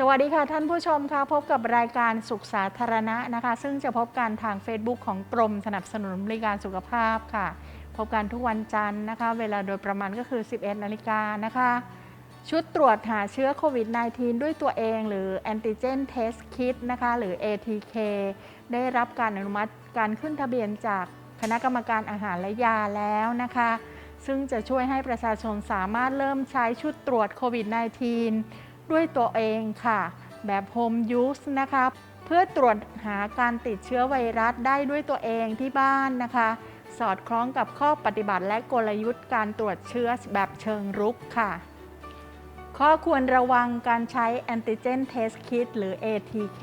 สวัสดีค่ะท่านผู้ชมค่ะพบกับรายการสุขสาธารณะนะคะ ซึ่งจะพบกันทาง Facebook ของกรมสนับสนุนบริการสุขภาพค่ะ พบกันทุกวันจันทร์นะคะ เวลาโดยประมาณก็คือ 11 นาฬิกานะคะ ชุดตรวจหาเชื้อโควิด -19 ด้วยตัวเองหรือ Antigen Test Kit นะคะหรือ ATK ได้รับการอนุมัติการขึ้นทะเบียนจากคณะกรรมการอาหารและยาแล้วนะคะ ซึ่งจะช่วยให้ประชาชนสามารถเริ่มใช้ชุดตรวจโควิด -19 ด้วยตัวเองค่ะ แบบ Home Use นะคะเพื่อตรวจหาการติดเชื้อไวรัสได้ด้วยตัวเองที่บ้านนะคะ สอดคล้องกับข้อปฏิบัติและกลยุทธ์การตรวจเชื้อแบบเชิงรุกค่ะ ข้อควรระวังการใช้ Antigen Test Kit หรือ ATK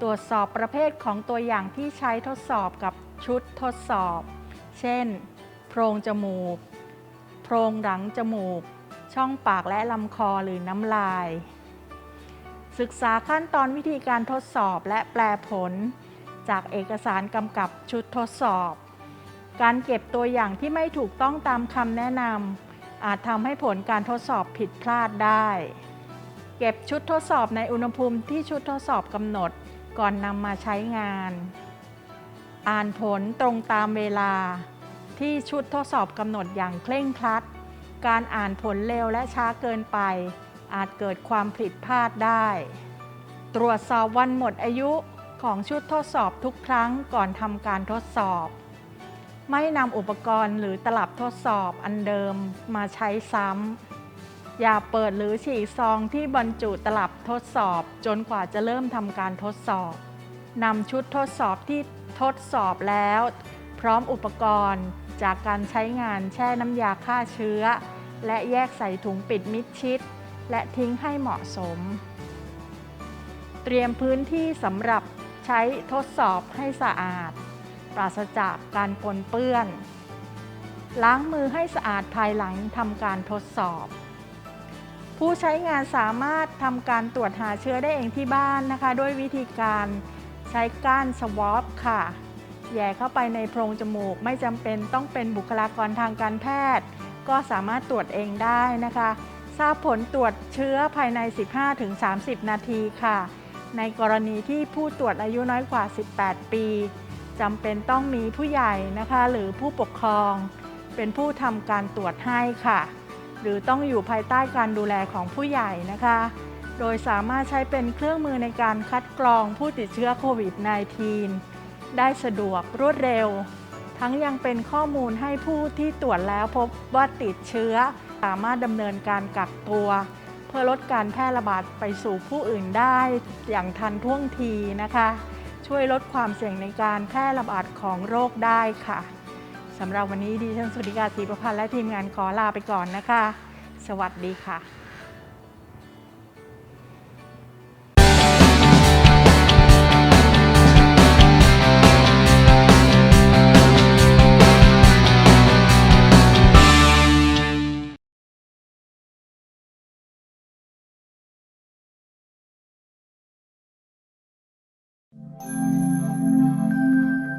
ตรวจสอบประเภทของตัวอย่างที่ใช้ทดสอบกับชุดทดสอบ เช่น โพรงจมูก โพรงหลังจมูก ช่องปากและลำคอหรือน้ำลาย ศึกษาขั้นตอนวิธีการทดสอบและแปลผล จากเอกสารกำกับชุดทดสอบ การเก็บตัวอย่างที่ไม่ถูกต้องตามคำแนะนำอาจทำให้ผลการทดสอบผิดพลาดได้ เก็บชุดทดสอบในอุณหภูมิที่ชุดทดสอบกำหนดก่อนนำมาใช้งาน อ่านผลตรงตามเวลาที่ชุดทดสอบกำหนดอย่างเคร่งครัด การอ่านผลเร็วและช้าเกินไป อาจเกิดความผิดพลาดได้ ตรวจสอบวันหมดอายุของชุดทดสอบทุกครั้งก่อนทำการทดสอบ ไม่นำอุปกรณ์หรือตลับทดสอบอันเดิมมาใช้ซ้ำ อย่าเปิดหรือฉีกซองที่บรรจุตลับทดสอบจนกว่าจะเริ่มทำการทดสอบนำชุดทดสอบที่ทดสอบแล้ว พร้อมอุปกรณ์ จากการใช้งานแช่น้ำยาฆ่าเชื้อ และแยกใส่ถุงปิดมิดชิด และทิ้งให้เหมาะสม เตรียมพื้นที่สำหรับใช้ทดสอบให้สะอาด ปราศจากการปนเปื้อน ล้างมือให้สะอาดภายหลังทำการทดสอบ ผู้ใช้งานสามารถทำการตรวจหาเชื้อได้เองที่บ้านนะคะ ด้วยวิธีการใช้ก้านสวอปค่ะ แย่เข้าไปในโพรงจมูก ไม่จำเป็นต้องเป็นบุคลากรทางการแพทย์ ก็สามารถตรวจเองได้นะคะ ทราบผลตรวจเชื้อภายใน 15-30 นาทีค่ะ ในกรณีที่ผู้ตรวจอายุน้อยกว่า 18 ปีจำเป็นต้องมีผู้ใหญ่นะคะ หรือผู้ปกครอง เป็นผู้ทำการตรวจให้ค่ะ หรือต้องอยู่ภายใต้การดูแลของผู้ใหญ่นะคะ โดยสามารถใช้เป็นเครื่องมือในการคัดกรองผู้ติดเชื้อโควิด -19 ได้สะดวกรวดเร็ว ทั้งยังเป็นข้อมูลให้ผู้ที่ตรวจแล้วพบว่าติดเชื้อ สามารถดำเนินการกักตัว เพื่อลดการแพร่ระบาดไปสู่ผู้อื่นได้อย่างทันท่วงทีนะคะ ช่วยลดความเสี่ยงในการแพร่ระบาดของโรคได้ค่ะสำหรับวันนี้ดิฉันสุริกาศรีประพันธ์และทีมงานขอลาไปก่อนนะคะ สวัสดีค่ะ thank you